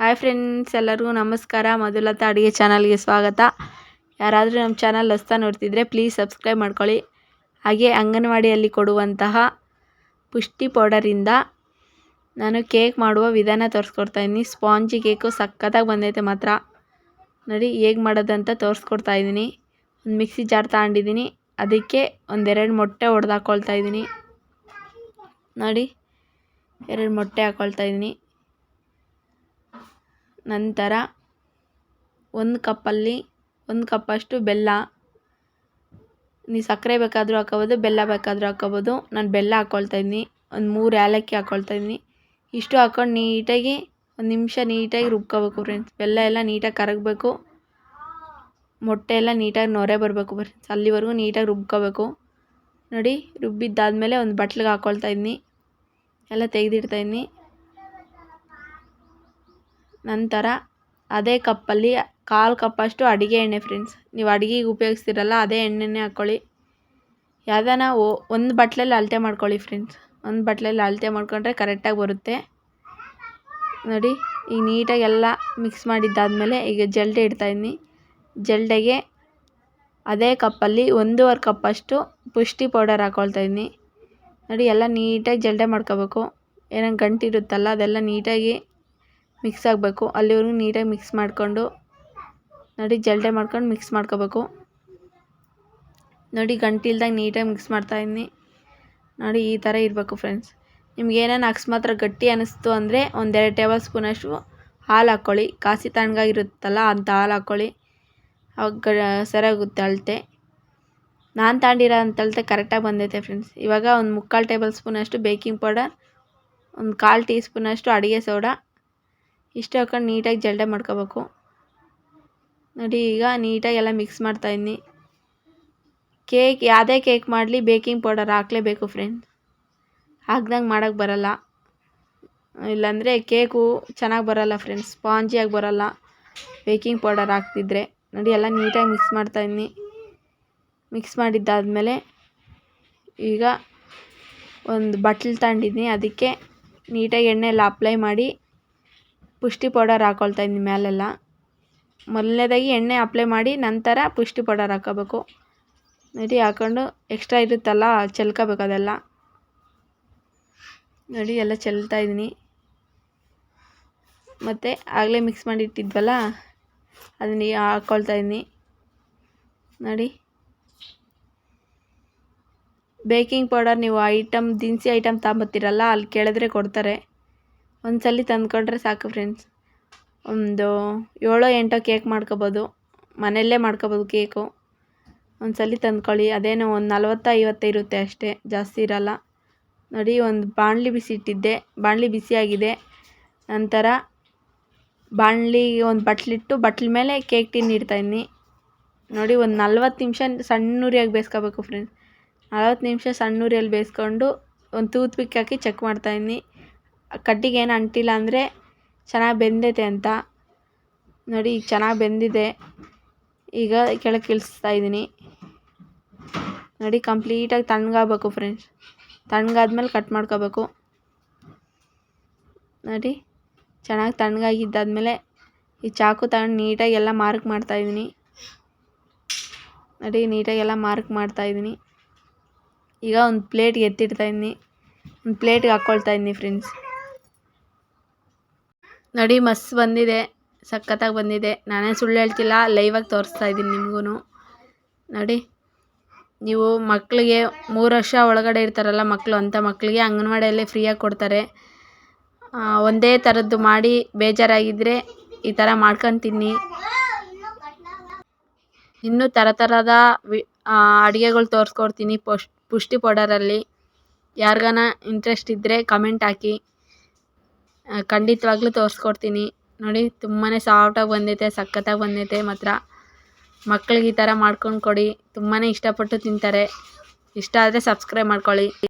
Hi friends ಎಲ್ಲರಿಗೂ ನಮಸ್ಕಾರ. ಮಧುಲತಾ ಅಡುಗೆ ಚಾನಲ್ಗೆ ಸ್ವಾಗತ. ಯಾರಾದರೂ ನಮ್ಮ ಚಾನಲ್ ಹೊಸ್ತಾ ನೋಡ್ತಿದ್ರೆ ಪ್ಲೀಸ್ ಸಬ್ಸ್ಕ್ರೈಬ್ ಮಾಡ್ಕೊಳ್ಳಿ. ಹಾಗೆ ಅಂಗನವಾಡಿಯಲ್ಲಿ ಕೊಡುವಂತಹ ಪುಷ್ಟಿ ಪೌಡರಿಂದ ನಾನು ಕೇಕ್ ಮಾಡುವ ವಿಧಾನ ತೋರಿಸ್ಕೊಡ್ತಾಯಿದ್ದೀನಿ ಸ್ಪಾಂಜಿ ಕೇಕು ಸಖತ್ತಾಗಿ ಬಂದೈತೆ ಮಾತ್ರ. ನೋಡಿ ಹೇಗೆ ಮಾಡೋದಂತ ತೋರಿಸ್ಕೊಡ್ತಾ ಇದ್ದೀನಿ. ಒಂದು ಮಿಕ್ಸಿ ಜಾರ್ ತಗೊಂಡಿದ್ದೀನಿ. ಅದಕ್ಕೆ ಒಂದೆರಡು ಮೊಟ್ಟೆ ಹೊಡೆದು ಹಾಕ್ಕೊಳ್ತಾ ಇದ್ದೀನಿ. ನೋಡಿ, ಎರಡು ಮೊಟ್ಟೆ ಹಾಕ್ಕೊಳ್ತಾ ಇದ್ದೀನಿ. ನಂತರ ಒಂದು ಕಪ್ಪಲ್ಲಿ ಒಂದು ಕಪ್ಪಷ್ಟು ಬೆಲ್ಲ. ನೀವು ಸಕ್ಕರೆ ಬೇಕಾದರೂ ಹಾಕೋಬೋದು ಬೆಲ್ಲ ಬೇಕಾದರೂ ಹಾಕೋಬೋದು ನಾನು ಬೆಲ್ಲ ಹಾಕ್ಕೊಳ್ತಾ ಇದ್ದೀನಿ. ಒಂದು ಮೂರು ಏಲಕ್ಕಿ ಹಾಕ್ಕೊಳ್ತಾ ಇದ್ದೀನಿ. ಇಷ್ಟು ಹಾಕ್ಕೊಂಡು ನೀಟಾಗಿ ಒಂದು ನಿಮಿಷ ನೀಟಾಗಿ ರುಬ್ಕೋಬೇಕು ಫ್ರೆಂಡ್ಸ್ ಬೆಲ್ಲ ಎಲ್ಲ ನೀಟಾಗಿ ಕರಗಬೇಕು. ಮೊಟ್ಟೆ ಎಲ್ಲ ನೀಟಾಗಿ ನೊರೆ ಬರಬೇಕು ಫ್ರೆಂಡ್ಸ್ ಅಲ್ಲಿವರೆಗೂ ನೀಟಾಗಿ ರುಬ್ಕೋಬೇಕು. ನೋಡಿ, ರುಬ್ಬಿದ್ದಾದಮೇಲೆ ಒಂದು ಬಟ್ಲಿಗೆ ಹಾಕ್ಕೊಳ್ತಾ ಇದ್ದೀನಿ. ಎಲ್ಲ ತೆಗೆದಿಡ್ತಾ ಇದ್ದೀನಿ. ನಂತರ ಅದೇ ಕಪ್ಪಲ್ಲಿ ಕಾಲು ಕಪ್ಪಷ್ಟು ಅಡುಗೆ ಎಣ್ಣೆ ಫ್ರೆಂಡ್ಸ್ ನೀವು ಅಡುಗೆಗೆ ಉಪಯೋಗಿಸ್ತೀರಲ್ಲ ಅದೇ ಎಣ್ಣೆನೇ ಹಾಕ್ಕೊಳ್ಳಿ ಯಾವ್ದಾನ ಒಂದು ಬಟ್ಲಲ್ಲಿ ಅಳತೆ ಮಾಡ್ಕೊಳ್ಳಿ ಫ್ರೆಂಡ್ಸ್ ಒಂದು ಬಟ್ಲಲ್ಲಿ ಅಳತೆ ಮಾಡಿಕೊಂಡ್ರೆ ಕರೆಕ್ಟಾಗಿ ಬರುತ್ತೆ. ನೋಡಿ, ಈಗ ನೀಟಾಗಿ ಎಲ್ಲ ಮಿಕ್ಸ್ ಮಾಡಿದ್ದಾದಮೇಲೆ ಈಗ ಜಲ್ಡೆ ಇಡ್ತಾಯಿದ್ದೀನಿ ಜಲ್ಡೆಗೆ ಅದೇ ಕಪ್ಪಲ್ಲಿ ಒಂದೂವರೆ ಕಪ್ಪಷ್ಟು ಪುಷ್ಟಿ ಪೌಡರ್ ಹಾಕ್ಕೊಳ್ತಾ ಇದ್ದೀನಿ ನೋಡಿ, ಎಲ್ಲ ನೀಟಾಗಿ ಜಲ್ಡೆ ಮಾಡ್ಕೋಬೇಕು. ಏನೋ ಗಂಟಿರುತ್ತಲ್ಲ ಅದೆಲ್ಲ ನೀಟಾಗಿ ಮಿಕ್ಸ್ ಆಗಬೇಕು ಅಲ್ಲಿವರೆಗೂ ನೀಟಾಗಿ ಮಿಕ್ಸ್ ಮಾಡಿಕೊಂಡು, ನೋಡಿ ಜಲ್ಡೆ ಮಾಡ್ಕೊಂಡು ಮಿಕ್ಸ್ ಮಾಡ್ಕೋಬೇಕು. ನೋಡಿ ಗಂಟಿಲ್ದಾಗ ನೀಟಾಗಿ ಮಿಕ್ಸ್ ಮಾಡ್ತಾಯಿದ್ದೀನಿ ನೋಡಿ ಈ ಥರ ಇರಬೇಕು ಫ್ರೆಂಡ್ಸ್. ನಿಮ್ಗೆ ಏನೇನು ಅಕಸ್ಮಾತ್ರ ಗಟ್ಟಿ ಅನ್ನಿಸ್ತು ಅಂದರೆ ಒಂದೆರಡು ಟೇಬಲ್ ಸ್ಪೂನಷ್ಟು ಹಾಲು ಹಾಕ್ಕೊಳ್ಳಿ. ಕಾಸಿ ತಣ್ಣಗಾಗಿರುತ್ತಲ್ಲ ಅಂತ ಹಾಲು ಹಾಕ್ಕೊಳ್ಳಿ. ಅವಾಗ ಸರಿಯಾಗುತ್ತೆ ಅಳತೆ. ನಾನು ತಗೊಂಡಿರೋ ಅಂತ ಅಳತೆ ಕರೆಕ್ಟಾಗಿ ಬಂದೈತೆ ಫ್ರೆಂಡ್ಸ್. ಇವಾಗ ಒಂದು ಮುಕ್ಕಾಲು ಟೇಬಲ್ ಸ್ಪೂನಷ್ಟು ಬೇಕಿಂಗ್ ಪೌಡರ್, ಒಂದು ಕಾಲು ಟೀ ಸ್ಪೂನಷ್ಟು ಅಡುಗೆ ಸೋಡಾ ಇಷ್ಟು ಹಾಕೊಂಡು ನೀಟಾಗಿ ಜಲ್ಡೆ ಮಾಡ್ಕೋಬೇಕು. ನೋಡಿ, ಈಗ ನೀಟಾಗಿ ಎಲ್ಲ ಮಿಕ್ಸ್ ಮಾಡ್ತಾಯಿದ್ದೀನಿ ಕೇಕ್, ಯಾವುದೇ ಕೇಕ್ ಮಾಡಲಿ, ಬೇಕಿಂಗ್ ಪೌಡರ್ ಹಾಕಲೇಬೇಕು ಫ್ರೆಂಡ್ಸ್ ಹಾಕ್ದಂಗೆ ಮಾಡೋಕ್ಕೆ ಬರಲ್ಲ. ಇಲ್ಲಾಂದರೆ ಕೇಕು ಚೆನ್ನಾಗಿ ಬರಲ್ಲ ಫ್ರೆಂಡ್ಸ್ ಸ್ಪಾಂಜಿಯಾಗಿ ಬರಲ್ಲ. ಬೇಕಿಂಗ್ ಪೌಡರ್ ಹಾಕ್ತಿದ್ರೆ. ನೋಡಿ, ಎಲ್ಲ ನೀಟಾಗಿ ಮಿಕ್ಸ್ ಮಾಡ್ತಾಯಿದ್ದೀನಿ ಮಿಕ್ಸ್ ಮಾಡಿದ್ದಾದಮೇಲೆ ಈಗ ಒಂದು ಬಟ್ಲು ತಗೊಂಡಿದ್ದೀನಿ. ಅದಕ್ಕೆ ನೀಟಾಗಿ ಎಣ್ಣೆ ಎಲ್ಲ ಅಪ್ಲೈ ಮಾಡಿ ಪುಷ್ಟಿ ಪೌಡರ್ ಹಾಕೊಳ್ತಾ ಇದ್ದೀನಿ ಮೇಲೆಲ್ಲ ಮೊದಲನೇದಾಗಿ ಎಣ್ಣೆ ಅಪ್ಲೈ ಮಾಡಿ ನಂತರ ಪುಷ್ಟಿ ಪೌಡರ್ ಹಾಕೋಬೇಕು. ನೋಡಿ ಹಾಕ್ಕೊಂಡು ಎಕ್ಸ್ಟ್ರಾ ಇರುತ್ತಲ್ಲ, ಚೆಲ್ಕೋಬೇಕು ಅದೆಲ್ಲ. ನೋಡಿ, ಎಲ್ಲ ಚೆಲ್ತಾ ಇದ್ದೀನಿ. ಮತ್ತು ಆಗಲೇ ಮಿಕ್ಸ್ ಮಾಡಿ ಇಟ್ಟಿದ್ವಲ್ಲ, ಅದನ್ನ ಹಾಕ್ಕೊಳ್ತಾ ಇದ್ದೀನಿ. ನೋಡಿ. ಬೇಕಿಂಗ್ ಪೌಡರ್ ನೀವು ಐಟಮ್ ದಿನಸಿ ಐಟಮ್ ತಗೊಂಬತ್ತೀರಲ್ಲ, ಅಲ್ಲಿ ಕೇಳಿದ್ರೆ ಕೊಡ್ತಾರೆ. ಒಂದು ಸಲ ತಂದ್ಕೊಂಡ್ರೆ ಸಾಕು ಫ್ರೆಂಡ್ಸ್ ಒಂದು ಏಳೋ ಎಂಟೋ ಕೇಕ್ ಮಾಡ್ಕೊಬೋದು. ಮನೆಯಲ್ಲೇ ಮಾಡ್ಕೋಬೋದು ಕೇಕು ಒಂದು ಸಲ ತಂದ್ಕೊಳ್ಳಿ. ಅದೇನೋ ಒಂದು ನಲ್ವತ್ತು ಐವತ್ತು ಇರುತ್ತೆ ಅಷ್ಟೇ. ಜಾಸ್ತಿ ಇರಲ್ಲ. ನೋಡಿ, ಒಂದು ಬಾಣಲಿ ಬಿಸಿ ಇಟ್ಟಿದ್ದೆ. ಬಾಣಲಿ ಬಿಸಿಯಾಗಿದೆ. ನಂತರ ಬಾಣಲಿ ಒಂದು ಬಟ್ಲಿಟ್ಟು, ಬಟ್ಲ ಮೇಲೆ ಕೇಕ್ ಟಿನ್ ಇಡ್ತಾಯಿದ್ದೀನಿ ನೋಡಿ, ಒಂದು ನಲ್ವತ್ತು ನಿಮಿಷ ಸಣ್ಣೂರಿಯಾಗಿ ಬೇಯಿಸ್ಕೋಬೇಕು ಫ್ರೆಂಡ್ಸ್ ನಲ್ವತ್ತು ನಿಮಿಷ ಸಣ್ಣೂರಿಯಲ್ಲಿ ಬೇಯಿಸ್ಕೊಂಡು ಒಂದು ತೂತ್ ಪಿಕ್ ಹಾಕಿ ಚೆಕ್ ಮಾಡ್ತಾಯಿದ್ದೀನಿ ಕಡ್ಡಿಗೆ ಏನು ಅಂಟಿಲ್ಲ ಅಂದರೆ ಚೆನ್ನಾಗಿ ಬೆಂದೈತೆ ಅಂತ. ನೋಡಿ ಈಗ ಚೆನ್ನಾಗಿ ಬೆಂದಿದೆ. ಈಗ ಕೆಳಗೆ ಇಳಿಸ್ತಾ ಇದ್ದೀನಿ. ನೋಡಿ ಕಂಪ್ಲೀಟಾಗಿ ತಣ್ಣಗಾಗಬೇಕು ಫ್ರೆಂಡ್ಸ್ ತಣ್ಣಗಾದ್ಮೇಲೆ ಕಟ್ ಮಾಡ್ಕೋಬೇಕು. ನೋಡಿ, ಚೆನ್ನಾಗಿ ತಣ್ಣಗಾಗಿದ್ದಾದ್ಮೇಲೆ ಈ ಚಾಕು ತಗೊಂಡು ನೀಟಾಗಿ ಎಲ್ಲ ಮಾರ್ಕ್ ಮಾಡ್ತಾಯಿದ್ದೀನಿ ನೋಡಿ, ನೀಟಾಗಿ ಎಲ್ಲ ಮಾರ್ಕ್ ಮಾಡ್ತಾಯಿದ್ದೀನಿ ಈಗ ಒಂದು ಪ್ಲೇಟ್ಗೆ ಎತ್ತಿಡ್ತಾಯಿದ್ದೀನಿ ಒಂದು ಪ್ಲೇಟ್ಗೆ ಹಾಕ್ಕೊಳ್ತಾಯಿದ್ದೀನಿ ಫ್ರೆಂಡ್ಸ್ ನೋಡಿ, ಮಸ್ತ್ ಬಂದಿದೆ. ಸಖತ್ತಾಗಿ ಬಂದಿದೆ. ನಾನೇ ಸುಳ್ಳು ಹೇಳ್ತಿಲ್ಲ. ಲೈವಾಗಿ ತೋರಿಸ್ತಾ ಇದ್ದೀನಿ ನಿಮಗೂ ನೋಡಿ. ನೀವು ಮಕ್ಕಳಿಗೆ ಮೂರು ವರ್ಷ ಒಳಗಡೆ ಇರ್ತಾರಲ್ಲ ಮಕ್ಕಳು ಅಂಥ ಮಕ್ಕಳಿಗೆ ಅಂಗನವಾಡಿಯಲ್ಲೇ ಫ್ರೀಯಾಗಿ ಕೊಡ್ತಾರೆ. ಒಂದೇ ಥರದ್ದು ಮಾಡಿ ಬೇಜಾರಾಗಿದ್ದರೆ ಈ ಥರ ಮಾಡ್ಕೊಂಡು ಇನ್ನೂ ಥರ ಥರದ ವಿ ಅಡುಗೆಗಳು ತೋರಿಸ್ಕೊಡ್ತೀನಿ ಪುಷ್, ಪುಷ್ಟಿ ಪೌಡರಲ್ಲಿ. ಯಾರಿಗಾನ ಇಂಟ್ರೆಸ್ಟ್ ಇದ್ದರೆ ಕಮೆಂಟ್ ಹಾಕಿ. ಖಂಡಿತವಾಗ್ಲೂ ತೋರಿಸ್ಕೊಡ್ತೀನಿ. ನೋಡಿ ತುಂಬಾ ಸಾಫ್ಟಾಗಿ ಬಂದೈತೆ, ಸಖತ್ತಾಗಿ ಬಂದೈತೆ ಮಾತ್ರ. ಮಕ್ಳಿಗೆ ಈ ಥರ ಮಾಡ್ಕೊಂಡು ಕೊಡಿ. ತುಂಬಾ ಇಷ್ಟಪಟ್ಟು ತಿಂತಾರೆ. ಇಷ್ಟ ಆದರೆ ಸಬ್ಸ್ಕ್ರೈಬ್ ಮಾಡ್ಕೊಳ್ಳಿ.